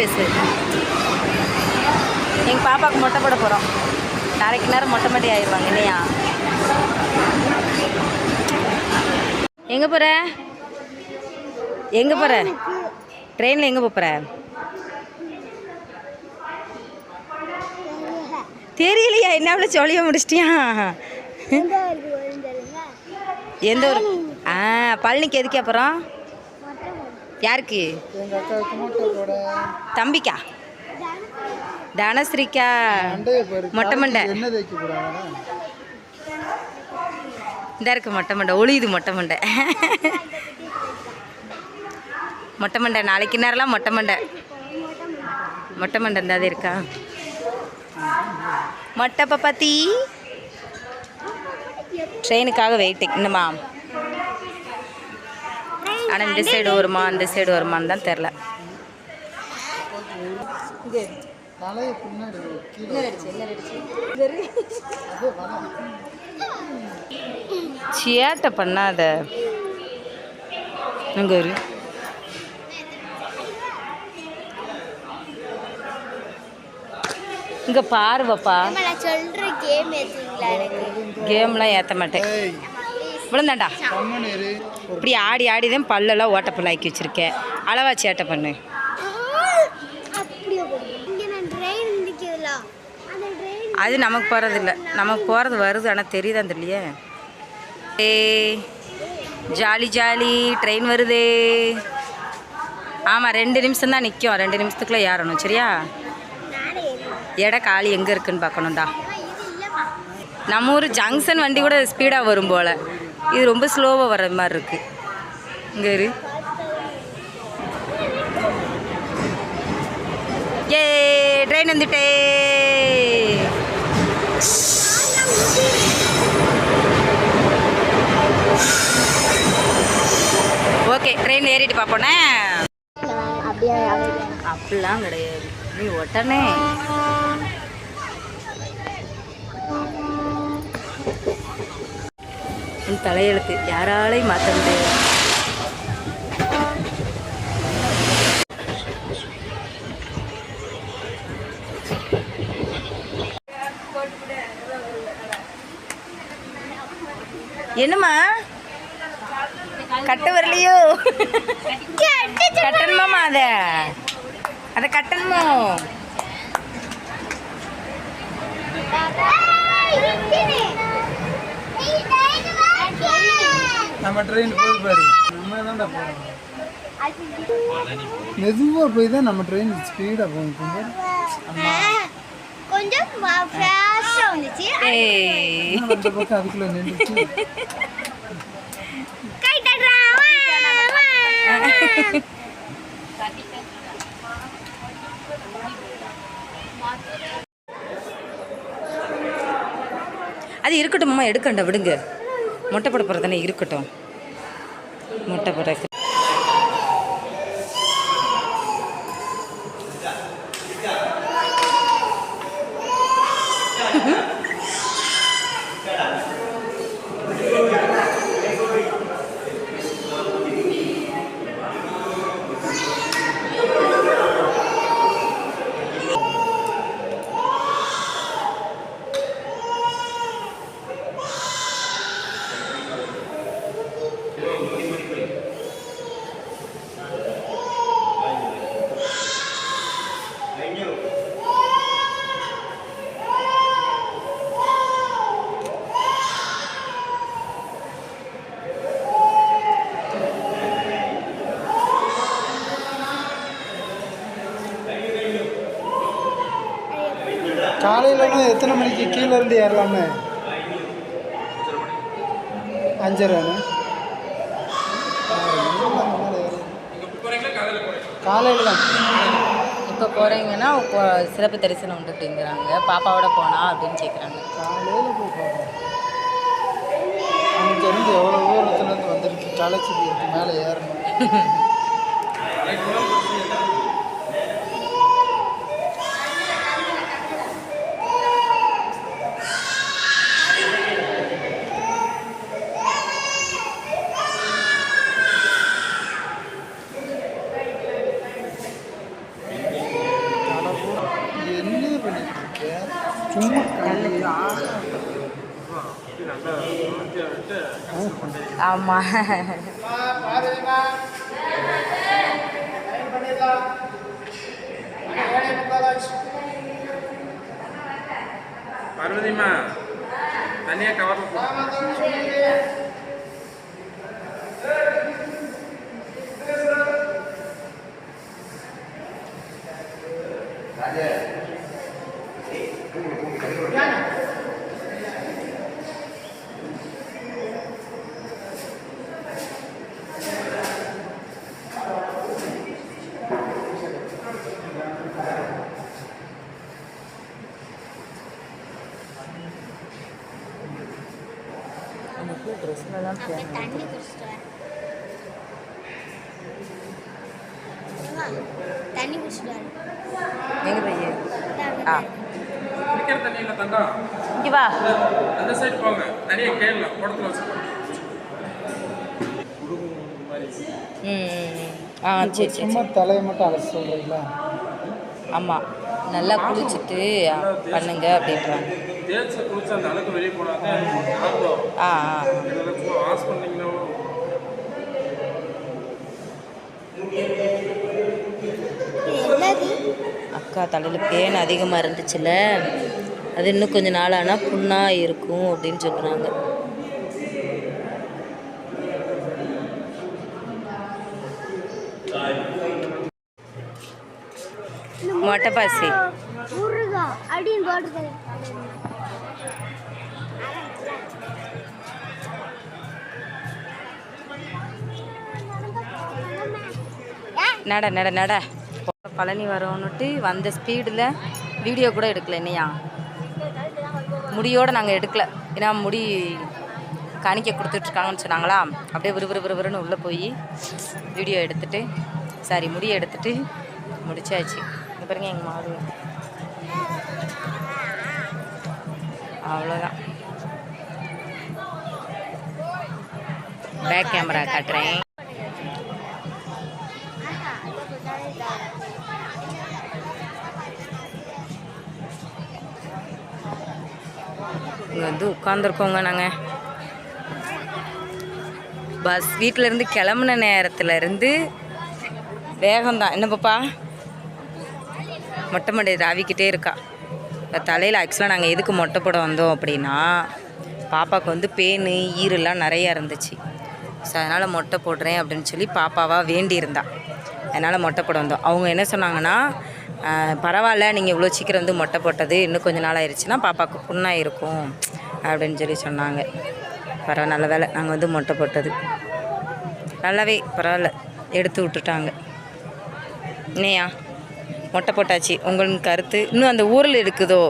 பேசு. எங்கள் பாப்பாவுக்கு மொட்டை போட போகிறோம் நாளைக்கு நேரம் மொட்டை மட்டி ஆயிடுவாங்க இல்லையா? எங்கே போகிற எங்கே போகிற ட்ரெயினில் எங்கே போகிற தெரியலையா என்ன அவ்வளோ சொல்லிய முடிச்சிட்டியா? எந்த ஒரு ஆ பழனிக்கு எதுக்கு அப்புறம் யாருக்கு? தம்பிக்கா? தனஸ்ரீக்கா? மொட்டை மண்டை. இந்த இருக்கு மொட்டை மண்டை. ஒளியுது மொட்டை மண்டை. மொட்டை மண்டை. நாளைக்கு நேரம்லாம் மொட்டை மண்டை. மொட்டை மண்டை இந்த அது இருக்கா? மொட்டை பப்பாத்தி ட்ரெயினுக்காக வெயிட்டிங் இன்னுமா ஆனால் இந்த சைடு வருமா இந்த சைடு வருமான்னு தான் தெரில தலையை பண்ணாத. இங்க இங்க பாருவப்பா. சொல்ற கேம் கேம்லாம் ஏற்ற மாட்டேன் விழுந்தாண்டா இப்படி ஆடி ஆடி தான் பல்லெல்லாம் ஓட்டப்பல் ஆக்கி வச்சிருக்கேன். அளவா சேட்டை பண்ணு. அப்படியே போடு. இங்க நான் ட்ரெயின் நிக்கிறதுல அந்த ட்ரெயின் அது நமக்கு போகிறதில்ல நமக்கு போகிறது வருது ஆனால் தெரியுதான் தெரியலையே. ஏ ஜாலி ஜாலி ட்ரெயின் வருதே. ஆமாம் ரெண்டு நிமிஷம் தான் நிற்கும் ரெண்டு நிமிஷத்துக்குள்ளே ஏறணும் சரியா. இட காலி எங்கே இருக்குன்னு பார்க்கணும்டா. நம்ம ஊர் ஜங்ஷன் வண்டி கூட ஸ்பீடாக வரும் போல். இது ரொம்ப ஸ்லோவாக வர்ற மாதிரி இருக்குது இங்கே இரு. ஏ ட்ரெயின் வந்துட்டே. ஓகே ட்ரெயின் ஏறிட்டு பார்ப்போனே அப்படியே. அப்படிலாம் கிடையாது. நீ உடனே. உன் தலையெழுத்து. யாராலையும் மாற்ற முடியாது என்னம்மா? கட்ட வரலையோ? கட்டணுமாம்மா அதை? அதை கட்டணுமோ? நம்ம ட்ரெயின் போய் பாரு. நம்ம தான்டா போகிறோம் மெதுவாக போய் தான் நம்ம ட்ரெயின் ஸ்பீடாக போகும். பாரு. கொஞ்சம் ஃபாஸ்டா வந்துச்சு. அந்த பக்கம் அதுக்குள்ளே நின்றுச்சு. அது இருக்கட்டும் அம்மா எடுக்கண்ட விடுங்க. மொட்டை போட போகிறதானே இருக்கட்டும். மொட்டை போட காலையிலனா எத்தனை மணிக்கு கீழே இருந்து ஏறலாமே? அஞ்சரைண்ணே காலையில். தான் இப்போ போகிறீங்கன்னா சிறப்பு தரிசனம் உண்டு அப்படிங்கிறாங்க. பாப்பாவோட போனா அப்படின்னு கேட்குறாங்க காலையில் போய் பார்ப்போம் அங்கேருந்து எவ்வளோ தூரத்துலேருந்து வந்திருக்கு? களைச்சி மேலே ஏறணும். ஆமாம் பார்வதிமா தனியாக கவரில் குடிச்சிட்டு வரேன் ஏம்மா, தண்ணி குடிச்சிட்டு எங்கே போய் இந்தா, ஆ. குடிக்கிற தண்ணி இல்லை தங்கம் இங்கே வா. அந்த சைடு போங்க. தனியாக கேளு குடத்துல வச்சு. ஆ சரி சரி சும்மா தலையை மட்டும் அலசி சொல்கிறீங்களா ஆமாம் நல்லா குளிச்சுட்டு பண்ணுங்க அப்படின்றாங்க. தேய்ச்சி குளிச்சு அந்த அழுக்கு வெளியே போனாங்க ஆ வாஷ் பண்ணீங்கன்னா அக்கா தலையில் பேன் அதிகமாக இருந்துச்சுல்ல? அது இன்னும் கொஞ்ச நாள் ஆனால் புண்ணாக இருக்கும் அப்படின்னு சொல்கிறாங்க மொட்டை பாசி. அப்படின்னு போட்டு நட நட நட. பழனி வரோன்னுட்டு வந்த ஸ்பீடில் வீடியோ கூட எடுக்கல என்னையா? முடியோடு நாங்கள் எடுக்கல. ஏன்னா முடி காணிக்க கொடுத்துட்ருக்காங்கன்னு சொன்னாங்களா? அப்படியே விறுவிறு விறுவிறுன்னு உள்ளே போய் வீடியோ எடுத்துட்டு சாரி முடியை எடுத்துகிட்டு முடிச்சாச்சு. இங்க பாருங்க எங்கள் மாடு. அவ்வளோதான் பேக் கேமரா காட்டுறேன். இங்கே வந்து உட்காந்துருக்கோங்க நாங்கள் பஸ் வீட்டிலேருந்து கிளம்புன நேரத்துலேருந்து வேகம்தான். என்ன பாப்பா? மொட்டை மண்டை தாவிக்கிட்டே இருக்கா. தலையில் ஆக்சுவலாக நாங்கள் எதுக்கு மொட்டை போட வந்தோம் அப்படின்னா பாப்பாவுக்கு வந்து பேனு ஈரெல்லாம் நிறையா இருந்துச்சு. ஸோ அதனால் மொட்டை போடுறேன் அப்படின்னு சொல்லி பாப்பாவாக வேண்டியிருந்தா. அதனால் மொட்டை போட வந்தோம். அவங்க என்ன சொன்னாங்கன்னா பரவாயில்ல நீங்கள் இவ்வளோ சீக்கிரம் வந்து மொட்டை போட்டது இன்னும் கொஞ்சம் நாள் ஆயிடுச்சுன்னா பாப்பாவுக்கு புண்ணாக இருக்கும் அப்படின்னு சொல்லி சொன்னாங்க. பரவாயில்ல நல்ல வேலை நாங்கள் வந்து மொட்டை போட்டது. நல்லாவே பரவாயில்ல எடுத்து விட்டுட்டாங்க. என்னையா மொட்டை போட்டாச்சு. உங்களின் கருத்து இன்னும் அந்த ஊரில் எடுக்குதோ?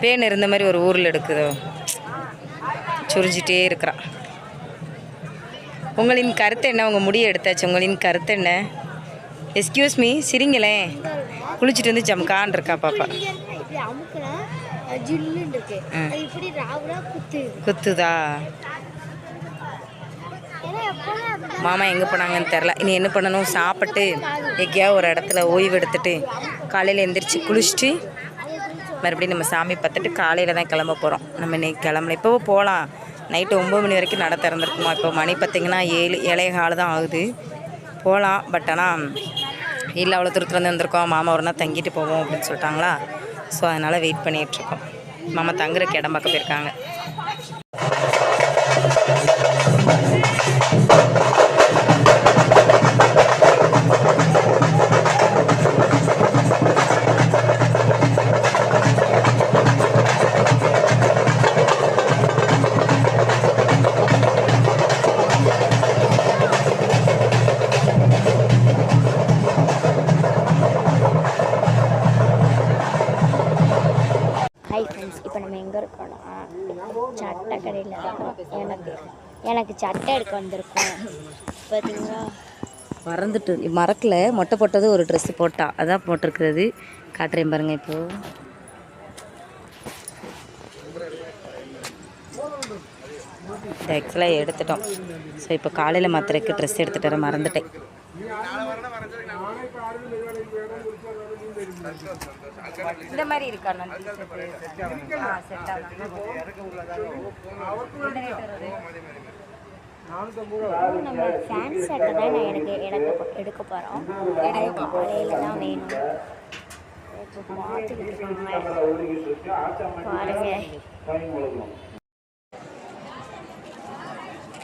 பேன் இருந்த மாதிரி ஒரு ஊரில் எடுக்குதோ? சுரிஞ்சிட்டே இருக்கிறா. உங்களின் கருத்து என்ன? உங்கள் முடியை எடுத்தாச்சு. உங்களின் கருத்து என்ன? எஸ்கியூஸ் மீ சிரிங்களேன் குளிச்சுட்டு வந்து ஜம்கான் இருக்கா பாப்பா? இங்க இருக்கு, இப்படி அமுக்குனா அது ஜில்லுன்னு இருக்கு ம். அது இப்படி ராவுடா குத்து குத்துதா ஏன்னா எப்பவுமே அப்படிதான் மாமா எங்கே போனாங்கன்னு தெரில இனி என்ன பண்ணணும்? சாப்பிட்டு எங்கேயாவது ஒரு இடத்துல ஓய்வு எடுத்துட்டு காலையில் எந்திரிச்சு குளிச்சுட்டு மறுபடியும் நம்ம சாமி பார்த்துட்டு காலையில் தான் கிளம்ப போகிறோம் நம்ம இன்னைக்கு கிளம்பல. இப்போ போகலாம் நைட்டு ஒம்பது மணி வரைக்கும் நட திறந்துருக்குமா? இப்போ மணி பார்த்திங்கன்னா ஏழு ஏழைய கால் தான் ஆகுது. போகலாம் பட் ஆனால் இல்லை அவ்வளோ தூரத்துலேருந்து வந்திருக்கோம். மாமா ஒரு நாள் தங்கிட்டு போவோம் அப்படின்னு சொல்லிட்டாங்களா? ஸோ அதனால் வெயிட் பண்ணிகிட்ருக்கோம் மாமா தங்குறக்கு இடம் பார்க்க போயிருக்காங்க. Thank எனக்கு சட்டை எடுக்க வந்திருக்கோம். பார்த்தீங்களா மறந்துட்டு மறக்கல. மொட்டை போட்டது ஒரு ட்ரெஸ்ஸு போட்டா. அதான் போட்டிருக்கிறது. காட்டுறேன் பாருங்க இப்போ. இந்த ஆக்சுவலாக எடுத்துட்டோம். ஸோ இப்போ காலையில் மாத்திரைக்கு ட்ரெஸ் எடுத்துகிட்டு வர மறந்துட்டேன். இந்த மாதிரி இருக்கா நான் ஆ செட் ஆகும் நம்ம ஃபேன் சட்டை தான் நான் எனக்கு எடுக்க எடுக்க போகிறோம் அது காலையில் தான் வேணும். பாருங்க.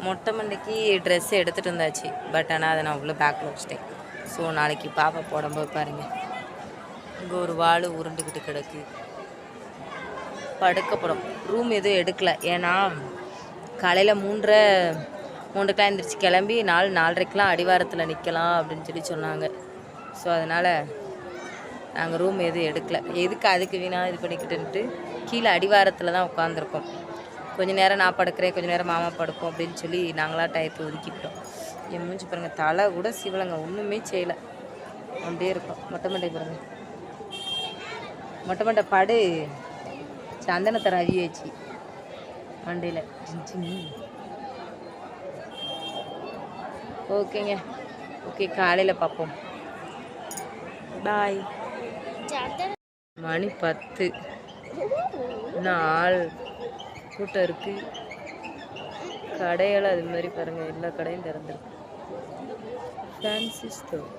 மொட்டை மண்டைக்கு ட்ரெஸ் எடுத்துகிட்டு வந்தாச்சு. பட் ஆனால் அதை நான் உள்ள பேக்கில் வச்சிட்டேன். ஸோ நாளைக்கு பாப்பா போடும்போது பாருங்க. இங்கே ஒரு வாள் உருண்டுக்கிட்டு கிடக்கு. படுக்க போகிறோம் ரூம் எதுவும் எடுக்கல. ஏன்னா காலையில் மூன்றரை மூன்றுக்கெலாம் எழுந்திரிச்சு கிளம்பி நாலு நாலரைக்கெலாம் அடிவாரத்தில் நிற்கலாம் அப்படின்னு சொல்லி சொன்னாங்க. ஸோ அதனால் நாங்கள் ரூம் எதுவும் எடுக்கல. எதுக்கு அதுக்கு வீணாக இது பண்ணிக்கிட்டுன்ட்டு கீழே அடிவாரத்தில் தான் உட்காந்துருக்கோம் கொஞ்ச நேரம் நான் படுக்கிறேன் கொஞ்ச நேரம் மாமா படுப்போம் அப்படின்னு சொல்லி நாங்களாக டயத்தை ஒதுக்கிட்டோம் என் மூஞ்சி பாருங்கள் தலை கூட சிவலங்க. ஒன்றுமே செய்யலை. அப்படியே இருக்கும். மொட்டை மண்டை பாருங்கள் மொட்டை மொட்டை படு சந்தனத்தை ரவி வச்சு மண்டையில் ஓகேங்க. ஓகே காலையில் பார்ப்போம் பாய். மணி பத்து. நாள். கூட்டம் இருக்கு. கடையெல்லாம் அது மாதிரி பாருங்க. எல்லா கடையும் திறந்துருக்கு. Fancy store